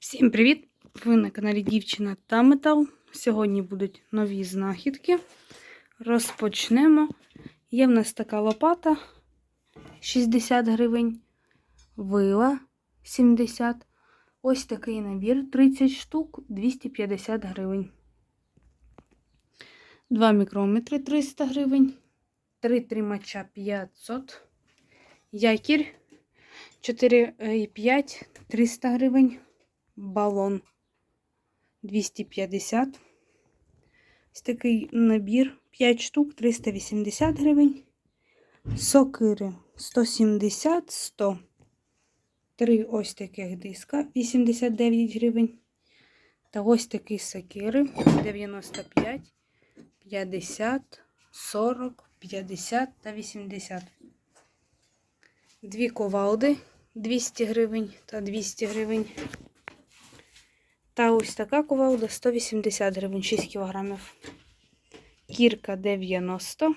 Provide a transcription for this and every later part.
Всім привіт! Ви на каналі Дівчина та Метал. Сьогодні будуть нові знахідки. Розпочнемо. Є в нас така лопата 60 гривень, вила 70. Ось такий набір 30 штук 250 гривень. 2 мікрометри 300 гривень. 3 тримача 500. Якір 4,5 300 гривень. Балон 250. Ось такий набір 5 штук 380 гривень. Сокири 170 100. Три ось таких диска 89 гривень. Та ось такі сокири 95, 50, 40, 50 та 80. Дві ковалди 200 гривень та 200 гривень. Та ось така ковалда 180 гривень, 6 кілограмів. Кірка 90.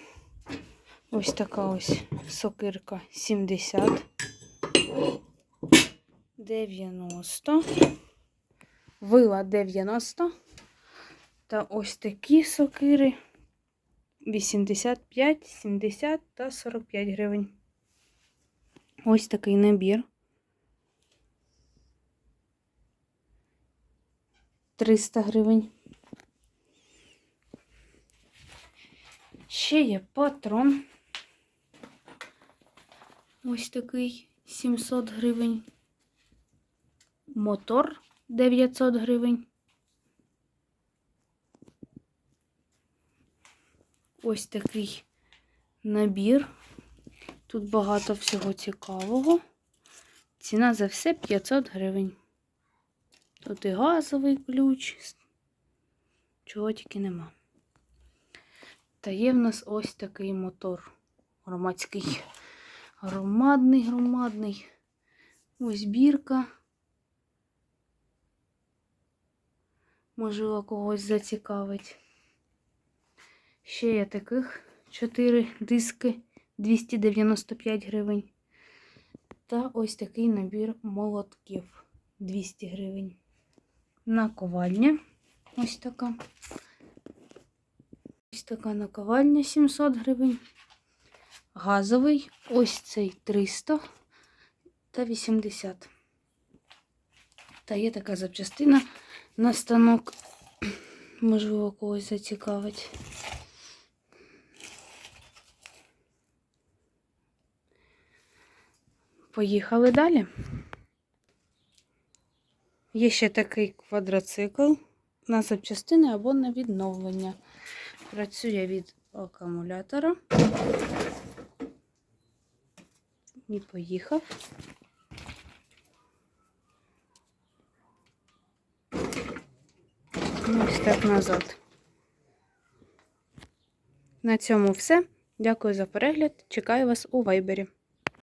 Ось така ось сокирка 70. 90. Вила 90. Та ось такі сокири 85, 70 та 45 гривень. Ось такий набір. 300 гривень. Ще є патрон. Ось такий 700 гривень. Мотор 900 гривень. Ось такий набір. Тут багато всього цікавого. Ціна за все 500 гривень. Тут і газовий ключ, чого тільки нема. Та є в нас ось такий мотор громадський. Громадний, громадний. Ось бірка. Можливо, когось зацікавить. Ще є таких 4 диски 295 гривень. Та ось такий набір молотків 200 гривень. Наковальня. Ось така. Ось така наковальня 700 гривень. Газовий. Ось цей 300 та 80. Та є така запчастина на станок. Можливо, когось зацікавить. Поїхали далі. Є ще такий квадроцикл на запчастини або на відновлення. Працює від акумулятора. І поїхав. Ось так назад. На цьому все. Дякую за перегляд. Чекаю вас у вайбері.